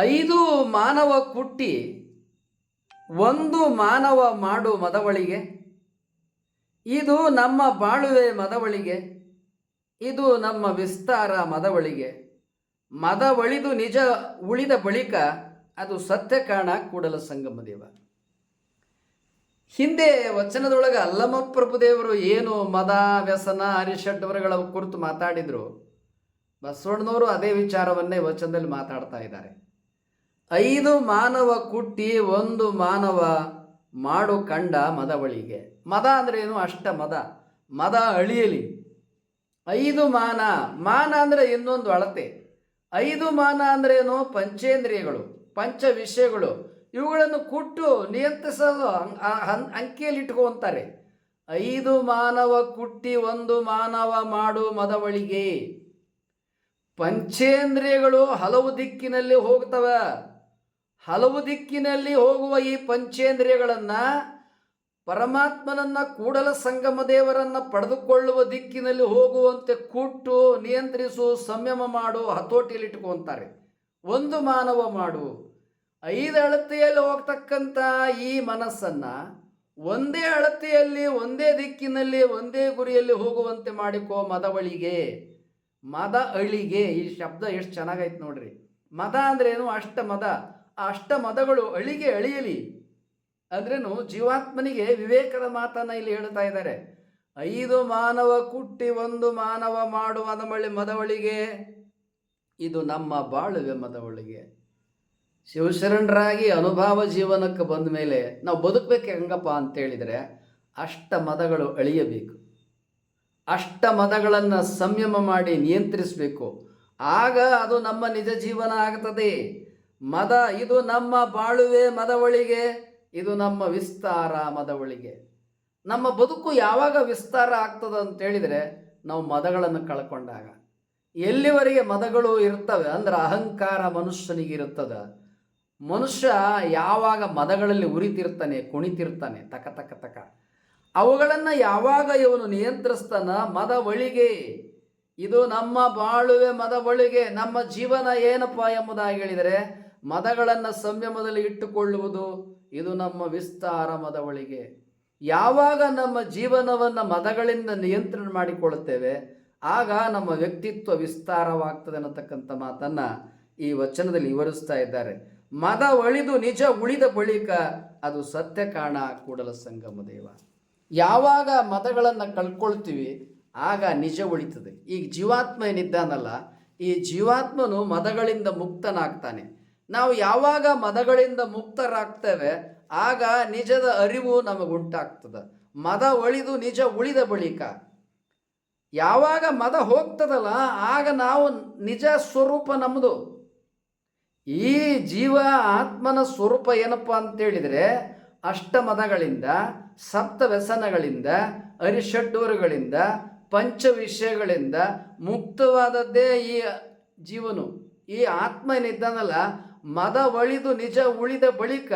ಐದು ಮಾನವ ಕುಟ್ಟಿ ಒಂದು ಮಾನವ ಮಾಡು ಮದವಳಿಗೆ, ಇದು ನಮ್ಮ ಬಾಳುವೆ ಮದವಳಿಗೆ, ಇದು ನಮ್ಮ ವಿಸ್ತಾರ ಮದವಳಿಗೆ. ಮದವಳಿದು ನಿಜ ಉಳಿದ ಬಳಿಕ ಅದು ಸತ್ಯ ಕಾಣ ಕೂಡಲ ಸಂಗಮ ದೇವ ಹಿಂದೆ ವಚನದೊಳಗೆ ಅಲ್ಲಮ ಪ್ರಭುದೇವರು ಏನು ಮದ, ವ್ಯಸನ ಹರಿಷಡ್ವರಗಳ ಕುರಿತು ಮಾತಾಡಿದ್ರು, ಬಸವಣ್ಣನವರು ಅದೇ ವಿಚಾರವನ್ನೇ ವಚನದಲ್ಲಿ ಮಾತಾಡ್ತಾ ಇದ್ದಾರೆ. ಐದು ಮಾನವ ಕುಟ್ಟಿ ಒಂದು ಮಾನವ ಮಾಡು ಕಂಡ ಮದವಳಿಗೆ ಮದ ಅಂದ್ರೆ ಏನು? ಅಷ್ಟ ಮದ. ಮದ ಅಳಿಯಲಿ. ಐದು ಮಾನ. ಮಾನ ಅಂದರೆ ಇನ್ನೊಂದು ಅಳತೆ. ಐದು ಮಾನ ಅಂದ್ರೆ ಏನು? ಪಂಚೇಂದ್ರಿಯಗಳು, ಪಂಚ ವಿಷಯಗಳು. ಇವುಗಳನ್ನು ಕುಟ್ಟು ಅ- ಅಂಕಿಯಲ್ಲಿ ಇಟ್ಕೊಂತಾರೆ. ಐದು ಮಾನವ ಕುಟ್ಟಿ ಒಂದು ಮಾನವ ಮಾಡು ಮದವಳಿಗೆ ಪಂಚೇಂದ್ರಿಯಗಳು ಹಲವು ದಿಕ್ಕಿನಲ್ಲಿ ಹೋಗ್ತವೆ. ಹಲವು ದಿಕ್ಕಿನಲ್ಲಿ ಹೋಗುವ ಈ ಪಂಚೇಂದ್ರಿಯಗಳನ್ನು ಪರಮಾತ್ಮನನ್ನ ಕೂಡಲ ಸಂಗಮ ದೇವರನ್ನ ಪಡೆದುಕೊಳ್ಳುವ ದಿಕ್ಕಿನಲ್ಲಿ ಹೋಗುವಂತೆ ಕೂಟ್ಟು, ನಿಯಂತ್ರಿಸು, ಸಂಯಮ ಮಾಡು, ಹತೋಟಿಯಲ್ಲಿ ಇಟ್ಕೊಂತಾರೆ ಒಂದು ಮಾನವ ಮಾಡು. ಐದು ಅಳತೆಯಲ್ಲಿ ಹೋಗ್ತಕ್ಕಂಥ ಈ ಮನಸ್ಸನ್ನ ಒಂದೇ ಅಳತೆಯಲ್ಲಿ, ಒಂದೇ ದಿಕ್ಕಿನಲ್ಲಿ, ಒಂದೇ ಗುರಿಯಲ್ಲಿ ಹೋಗುವಂತೆ ಮಾಡಿಕೋ ಮದವಳಿಗೆ ಮದ ಅಳಿಗೆ, ಈ ಶಬ್ದ ಎಷ್ಟು ಚೆನ್ನಾಗೈತೆ ನೋಡ್ರಿ. ಮದ ಅಂದ್ರೇನು ಅಷ್ಟ ಮದ. ಆ ಅಷ್ಟ ಮದಗಳು ಅಳಿಗೆ ಅಳಿಯಲಿ. ಅಂದ್ರೇನು ಜೀವಾತ್ಮನಿಗೆ ವಿವೇಕದ ಮಾತನ್ನ ಇಲ್ಲಿ ಹೇಳ್ತಾ ಇದ್ದಾರೆ. ಐದು ಮಾನವ ಕುಟ್ಟಿ ಒಂದು ಮಾನವ ಮಾಡುವ ಮದಮಳಿ ಮದವಳಿಗೆ. ಇದು ನಮ್ಮ ಬಾಳುವೆ ಮದವಳಿಗೆ. ಶಿವಶರಣರಾಗಿ ಅನುಭವ ಜೀವನಕ್ಕೆ ಬಂದ ಮೇಲೆ ನಾವು ಬದುಕಬೇಕು ಹೆಂಗಪ್ಪ ಅಂತ ಹೇಳಿದರೆ ಅಷ್ಟ ಮದಗಳು ಅಳಿಯಬೇಕು. ಅಷ್ಟ ಮದಗಳನ್ನು ಸಂಯಮ ಮಾಡಿ ನಿಯಂತ್ರಿಸಬೇಕು. ಆಗ ಅದು ನಮ್ಮ ನಿಜ ಜೀವನ ಆಗ್ತದೆ. ಮದ ಇದು ನಮ್ಮ ಬಾಳುವೆ ಮದವಳಿಗೆ, ಇದು ನಮ್ಮ ವಿಸ್ತಾರ ಮದವಳಿಗೆ. ನಮ್ಮ ಬದುಕು ಯಾವಾಗ ವಿಸ್ತಾರ ಆಗ್ತದ ಅಂತ ಹೇಳಿದರೆ ನಾವು ಮದಗಳನ್ನು ಕಳ್ಕೊಂಡಾಗ. ಎಲ್ಲಿವರೆಗೆ ಮದಗಳು ಇರ್ತವೆ ಅಂದ್ರೆ ಅಹಂಕಾರ ಮನುಷ್ಯನಿಗೆ ಇರುತ್ತದ. ಮನುಷ್ಯ ಯಾವಾಗ ಮದಗಳಲ್ಲಿ ಉರಿತಿರ್ತಾನೆ, ಕುಣಿತಿರ್ತಾನೆ, ತಕ ತಕ ತಕ. ಅವುಗಳನ್ನು ಯಾವಾಗ ಇವನು ನಿಯಂತ್ರಿಸ್ತಾನ? ಮದ ಒಳಿಗೆ ಇದು ನಮ್ಮ ಬಾಳುವೆ ಮದ ಒಳಿಗೆ ನಮ್ಮ ಜೀವನ ಏನಪ್ಪ ಎಂಬುದಾಗಿ ಹೇಳಿದರೆ ಮದಗಳನ್ನು ಸಂಯಮದಲ್ಲಿ ಇಟ್ಟುಕೊಳ್ಳುವುದು ಇದು ನಮ್ಮ ವಿಸ್ತಾರ ಮದ ಒಳಿಗೆ ಯಾವಾಗ ನಮ್ಮ ಜೀವನವನ್ನು ಮದಗಳಿಂದ ನಿಯಂತ್ರಣ ಮಾಡಿಕೊಳ್ಳುತ್ತೇವೆ, ಆಗ ನಮ್ಮ ವ್ಯಕ್ತಿತ್ವ ವಿಸ್ತಾರವಾಗ್ತದೆ ಅನ್ನತಕ್ಕಂಥ ಮಾತನ್ನು ಈ ವಚನದಲ್ಲಿ ವಿವರಿಸ್ತಾ ಇದ್ದಾರೆ. ಮದ ಒಳಿದು ನಿಜ ಉಳಿದ ಬಳಿಕ ಅದು ಸತ್ಯ ಕಾಣ ಕೂಡಲ ಸಂಗಮ ದೇವ. ಯಾವಾಗ ಮದಗಳನ್ನು ಕಳ್ಕೊಳ್ತೀವಿ, ಆಗ ನಿಜ ಉಳಿತದೆ. ಈಗ ಜೀವಾತ್ಮ ಏನಿದ್ದಾನಲ್ಲ, ಈ ಜೀವಾತ್ಮನು ಮದಗಳಿಂದ ಮುಕ್ತನಾಗ್ತಾನೆ. ನಾವು ಯಾವಾಗ ಮದಗಳಿಂದ ಮುಕ್ತರಾಗ್ತೇವೆ, ಆಗ ನಿಜದ ಅರಿವು ನಮಗುಂಟಾಗ್ತದೆ ಮದ ಒಳಿದು ನಿಜ ಉಳಿದ ಬಳಿಕ. ಯಾವಾಗ ಮದ ಹೋಗ್ತದಲ್ಲ, ಆಗ ನಾವು ನಿಜ ಸ್ವರೂಪ ನಮ್ಮದು ಈ ಜೀವ ಆತ್ಮನ ಸ್ವರೂಪ ಏನಪ್ಪ ಅಂತೇಳಿದರೆ ಅಷ್ಟಮದಗಳಿಂದ ಸಪ್ತ ವ್ಯಸನಗಳಿಂದ, ಅರಿಷಡ್ಡೂರುಗಳಿಂದ, ಪಂಚ ವಿಷಯಗಳಿಂದ ಮುಕ್ತವಾದದ್ದೇ ಈ ಜೀವನು. ಈ ಆತ್ಮ ಏನಿದ್ದಾನಲ್ಲ ಮದ ಒಳಿದು ನಿಜ ಉಳಿದ ಬಳಿಕ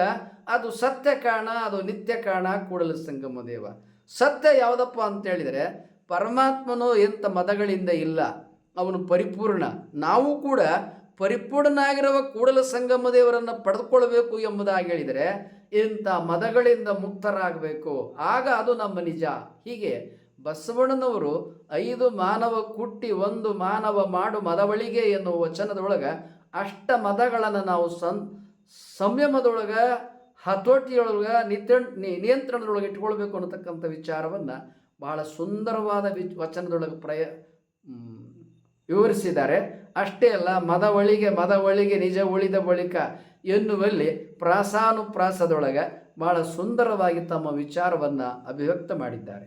ಅದು ಸತ್ಯ ಕಾಣ ಅದು ನಿತ್ಯ ಕಾಣ ಕೂಡಲ ಸಂಗಮ ದೇವ. ಸತ್ಯ ಯಾವುದಪ್ಪ ಅಂತ ಹೇಳಿದರೆ ಪರಮಾತ್ಮನು ಎಂಥ ಮದಗಳಿಂದ ಇಲ್ಲ, ಅವನು ಪರಿಪೂರ್ಣ. ನಾವು ಕೂಡ ಪರಿಪೂರ್ಣನಾಗಿರುವ ಕೂಡಲ ಸಂಗಮ ದೇವರನ್ನು ಪಡೆದುಕೊಳ್ಬೇಕು ಎಂಬುದಾಗಿ ಹೇಳಿದರೆ ಇಂಥ ಮದಗಳಿಂದ ಮುಕ್ತರಾಗಬೇಕು. ಆಗ ಅದು ನಮ್ಮ ನಿಜ. ಹೀಗೆ ಬಸವಣ್ಣನವರು ಐದು ಮಾನವ ಕುಟ್ಟಿ, ಒಂದು ಮಾನವ ಮಾಡು ಮದವಳಿಗೆ ಎನ್ನುವ ವಚನದೊಳಗೆ ಅಷ್ಟ ಮತಗಳನ್ನು ನಾವು ಸಂ, ಸಂಯಮದೊಳಗೆ, ಹತೋಟಿಯೊಳಗೆ, ನಿತ್ಯ ನಿಯಂತ್ರಣದೊಳಗೆ ಇಟ್ಕೊಳ್ಬೇಕು ಅನ್ನತಕ್ಕಂಥ ವಿಚಾರವನ್ನು ಬಹಳ ಸುಂದರವಾದ ವಿ ವಚನದೊಳಗೆ ಪ್ರಯ ವಿವರಿಸಿದ್ದಾರೆ. ಅಷ್ಟೇ ಅಲ್ಲ, ಮದ ಒಳಿಗೆ ಮದ ಒಳಿಗೆ, ನಿಜ ಉಳಿದ ಬಳಿಕ ಎನ್ನುವಲ್ಲಿ ಪ್ರಾಸಾನುಪ್ರಾಸದೊಳಗೆ ಬಹಳ ಸುಂದರವಾಗಿ ತಮ್ಮ ವಿಚಾರವನ್ನು ಅಭಿವ್ಯಕ್ತ ಮಾಡಿದ್ದಾರೆ.